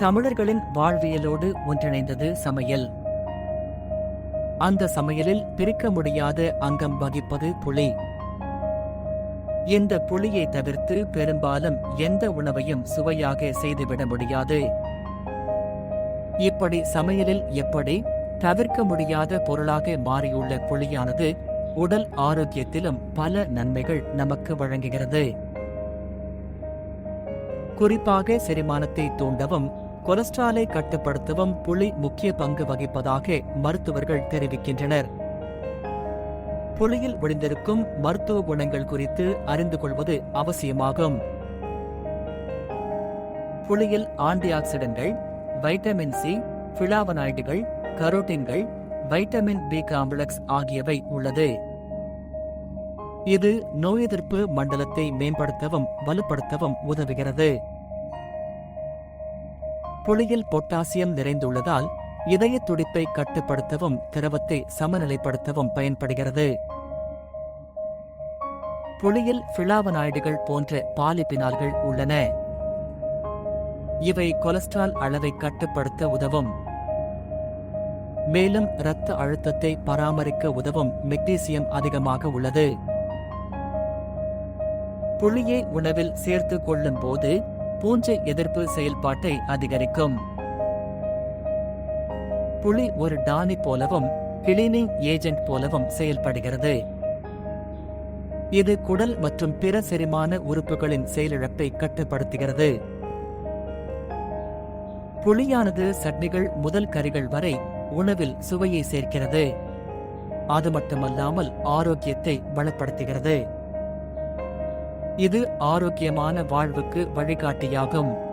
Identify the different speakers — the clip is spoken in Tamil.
Speaker 1: தமிழர்களின் வாழ்வியலோடு ஒன்றிணைந்தது சமையல். அந்த சமையலில் பிரிக்க முடியாத அங்கம் வகிப்பது புளி இந்த புளியை தவிர்த்து பெரும்பாலும் எந்த உணவையும் சுவையாக செய்துவிட முடியாது. இப்படி சமையலில் எப்படி தவிர்க்க முடியாத பொருளாக மாறியுள்ள புளியானது உடல் ஆரோக்கியத்திலும் பல நன்மைகள் நமக்கு வழங்குகிறது. குறிப்பாக செரிமானத்தை தூண்டவும் கொலஸ்ட்ராலை கட்டுப்படுத்தவும் புளி முக்கிய பங்கு வகிப்பதாக மருத்துவர்கள் தெரிவிக்கின்றனர். புளியில் ஒளிந்திருக்கும் மருத்துவ குணங்கள் குறித்து அறிந்து கொள்வது அவசியமாகும். புளியில் ஆன்டி ஆக்சிடென்ட்கள் வைட்டமின் சி பிளாவனாய்டுகள் கரோட்டின்கள் வைட்டமின் பி காம்ப்ளெக்ஸ் ஆகியவை உள்ளது. இது நோய் எதிர்ப்பு மண்டலத்தை மேம்படுத்தவும் வலுப்படுத்தவும் உதவுகிறது. புளியில் பொட்டாசியம் நிறைந்துள்ளதால் இதய துடிப்பை கட்டுப்படுத்தவும் திரவத்தை சமநிலைப்படுத்தவும் பயன்படுகிறது. புளியில் பிளாவனாய்டுகள் போன்ற பாலிபினால்கள் உள்ளன. இவை கொலஸ்ட்ரால் அளவை கட்டுப்படுத்த உதவும். மேலும் இரத்த அழுத்தத்தை பராமரிக்க உதவும் மெக்னீசியம் அதிகமாக உள்ளது. புளியை உணவில் சேர்த்து கொள்ளும் போது பூஞ்சை எதிர்ப்பு செயல்பாட்டை அதிகரிக்கும். புலி ஒரு டானி போலவும் கிளீனிங் ஏஜென்ட் போலவும் செயல்படுகிறது. இது குடல் மற்றும் பிற செரிமான உறுப்புகளின் செயலிழப்பை கட்டுப்படுத்துகிறது. புளியானது சட்னிகள் முதல் கறிகள் வரை உணவில் சுவையை சேர்க்கிறது. அது மட்டுமல்லாமல் ஆரோக்கியத்தை பலப்படுத்துகிறது இது ஆரோக்கியமான வாழ்வுக்கு வழிகாட்டியாகும்.